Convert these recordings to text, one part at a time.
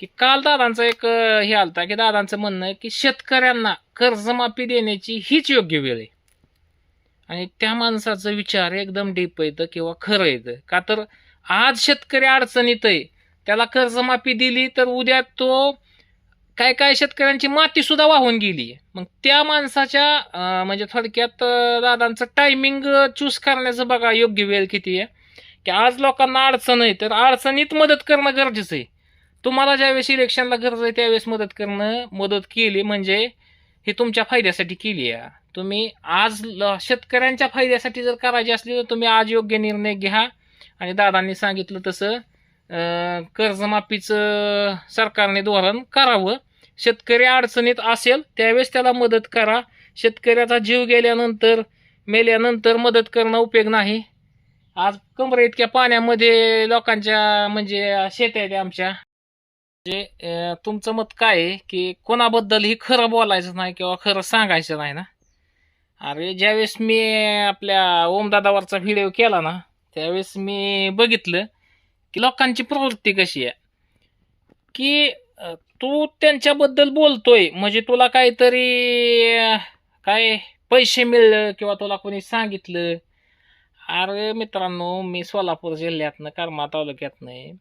की काल दादांचं एक अं, हे आलता की दादांचं म्हणणं आहे की शेतकऱ्यांना कर्जमाफी देण्याची हीच योग्य वेळ आहे. आणि त्या माणसाचा विचार एकदम डीप येतं किंवा खरं येतं. का तर आज शेतकरी अडचणीत आहे त्याला कर्जमाफी दिली तर उद्या तो काय काय शेतकऱ्यांची माती सुद्धा वाहून गेली मग त्या माणसाच्या अं, म्हणजे थोडक्यात अं, दादांचं टायमिंग चूज करण्याचं बघा योग्य वेळ किती आहे. की आज लोकांना अडचण आहे तर अडचणीत मदत करणं गरजेचं आहे. तुम्हाला ज्यावेळेस इलेक्शनला गरज आहे त्यावेळेस मदत करणं मदत केली म्हणजे हे तुमच्या फायद्यासाठी केली आहे. तुम्ही आज ल- शेतकऱ्यांच्या फायद्यासाठी जर करायची असली तर तुम्ही आज योग्य निर्णय घ्या. आणि दादांनी सांगितलं तसं कर्जमाफीचं सरकारने धोरण करावं. शेतकरी अडचणीत असेल त्यावेळेस त्याला मदत करा. शेतकऱ्याचा जीव गेल्यानंतर मेल्यानंतर मदत करणं उपयोग नाही. आज कमरे इतक्या पाण्यामध्ये लोकांच्या म्हणजे शेत आहेत आमच्या. म्हणजे तुमचं मत काय आहे की कोणाबद्दल ही खरं बोलायचं नाही किंवा खरं सांगायचं नाही ना? अरे ज्यावेळेस मी आपल्या ओमदादावरचा व्हिडिओ केला ना त्यावेळेस मी बघितलं की लोकांची प्रवृत्ती कशी आहे. की तू त्यांच्याबद्दल बोलतोय म्हणजे तुला काहीतरी काय पैसे मिळलं किंवा तुला कोणी सांगितलं? अरे मित्रांनो मी सोलापूर जिल्ह्यातनं कर्मा तालुक्यातनं आहे.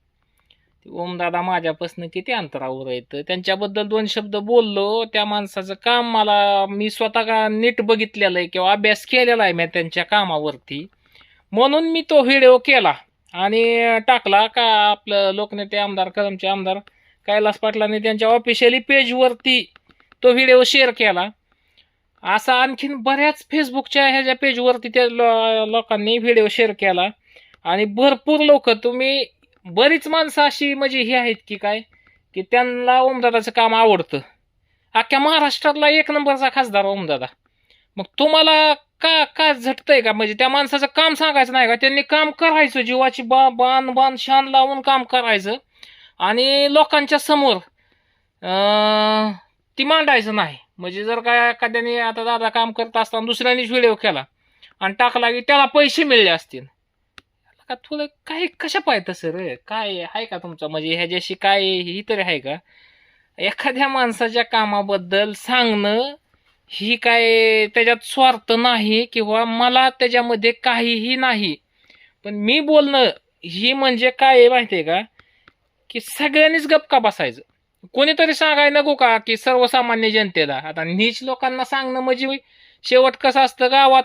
ओमदादा माझ्यापासून किती अंतरावर आहेत? त्यांच्याबद्दल दोन शब्द बोललो. त्या माणसाचं काम मला मी स्वतः का नीट बघितलेलं आहे किंवा अभ्यास केलेला आहे मी त्यांच्या कामावरती. म्हणून मी तो व्हिडिओ केला आणि टाकला. का आपलं लोकनेते आमदार कदमचे आमदार कैलास पाटलांनी त्यांच्या ऑफिशियली पेजवरती तो व्हिडिओ शेअर केला. असा आणखीन बऱ्याच फेसबुकच्या ह्याच्या पेजवरती त्या लो- लोकांनी व्हिडिओ शेअर केला. आणि भरपूर लोक तुम्ही बरीच माणसं अशी म्हणजे ही आहेत की काय की त्यांना ओमदादाचं काम आवडतं. अख्ख्या महाराष्ट्रातला एक नंबरचा खासदार ओमदादा. मग तुम्हाला का का झटतंय का? म्हणजे त्या माणसाचं काम सांगायचं नाही का? त्यांनी काम करायचं जीवाची बा बाण बाण शान लावून काम करायचं. आणि लोकांच्या समोर ती मांडायचं नाही. म्हणजे जर काय एखाद्याने आता दादा काम करत असताना दुसऱ्यानेच व्हिडिओ केला आणि टाकला की त्याला पैसे मिळले असतील. का तुला काय कशा पाहिजे सर काय आहे का तुमचं? म्हणजे ह्याच्याशी काय ही तरी आहे का? एखाद्या माणसाच्या कामाबद्दल सांगणं ही काय त्याच्यात स्वार्थ नाही किंवा मला त्याच्यामध्ये काहीही नाही. पण मी बोलणं ही म्हणजे काय माहिती आहे का? की सगळ्यांनीच गपका बसायचं? कोणीतरी सांगायला नको का की सर्वसामान्य जनतेला? आता नीच लोकांना सांगणं म्हणजे शेवट कसं असतं? गावात